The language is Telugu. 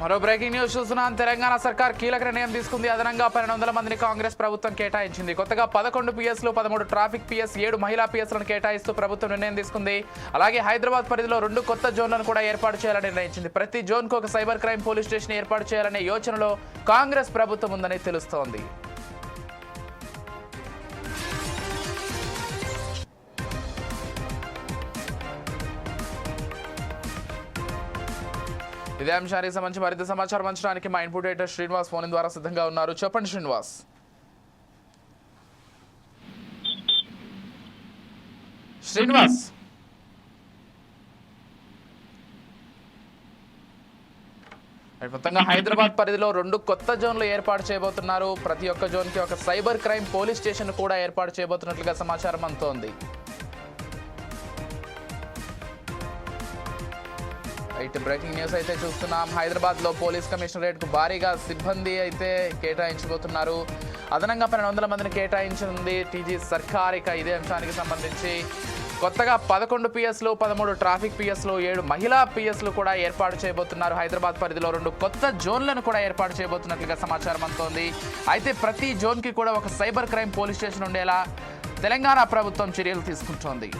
మరో బ్రేకింగ్ న్యూస్ చూస్తున్నాం. తెలంగాణ సర్కార్ కీలక నిర్ణయం తీసుకుంది. అదనంగా పన్నెండు వందల మందిని కాంగ్రెస్ ప్రభుత్వం కేటాయించింది. కొత్తగా పదకొండు పిఎస్లు పదమూడు ట్రాఫిక్ పిఎస్ ఏడు మహిళా పిఎస్లను కేటాయిస్తూ ప్రభుత్వం నిర్ణయం తీసుకుంది. అలాగే హైదరాబాద్ పరిధిలో రెండు కొత్త జోన్లను కూడా ఏర్పాటు చేయాలని నిర్ణయించింది. ప్రతి జోన్కు ఒక సైబర్ క్రైమ్ పోలీస్ స్టేషన్ ఏర్పాటు చేయాలనే యోచనలో కాంగ్రెస్ ప్రభుత్వం ఉందని తెలుస్తోంది. ఇదే అంశానికి సంబంధించి మరింత సమాచారం అంచడానికి మా ఇన్పుట్ ఎడిటర్ శ్రీనివాస్ ఫోన్ ద్వారా సిద్ధంగా ఉన్నారు. చెప్పండి శ్రీనివాస్. శ్రీనివాస్. మొత్తంగా హైదరాబాద్ పరిధిలో రెండు కొత్త జోన్లు ఏర్పాటు చేయబోతున్నారు. ప్రతి ఒక్క జోన్కి ఒక సైబర్ క్రైమ్ పోలీస్ స్టేషన్ కూడా ఏర్పాటు చేయబోతున్నట్లుగా సమాచారం అందుతోంది. ఇటు బ్రేకింగ్ న్యూస్ అయితే చూస్తున్నాం. హైదరాబాద్లో పోలీస్ కమిషనరేట్కు భారీగా సిబ్బంది అయితే కేటాయించబోతున్నారు. అదనంగా పన్నెండు వందల మందిని కేటాయించింది టీజీ సర్కార్. ఇక ఇదే అంశానికి సంబంధించి కొత్తగా పదకొండు పిఎస్లు పదమూడు ట్రాఫిక్ పిఎస్లు ఏడు మహిళా పిఎస్లు కూడా ఏర్పాటు చేయబోతున్నారు. హైదరాబాద్ పరిధిలో రెండు కొత్త జోన్లను కూడా ఏర్పాటు చేయబోతున్నట్లుగా సమాచారం అందుతోంది. అయితే ప్రతి జోన్కి కూడా ఒక సైబర్ క్రైమ్ పోలీస్ స్టేషన్ ఉండేలా తెలంగాణ ప్రభుత్వం చర్యలు తీసుకుంటోంది.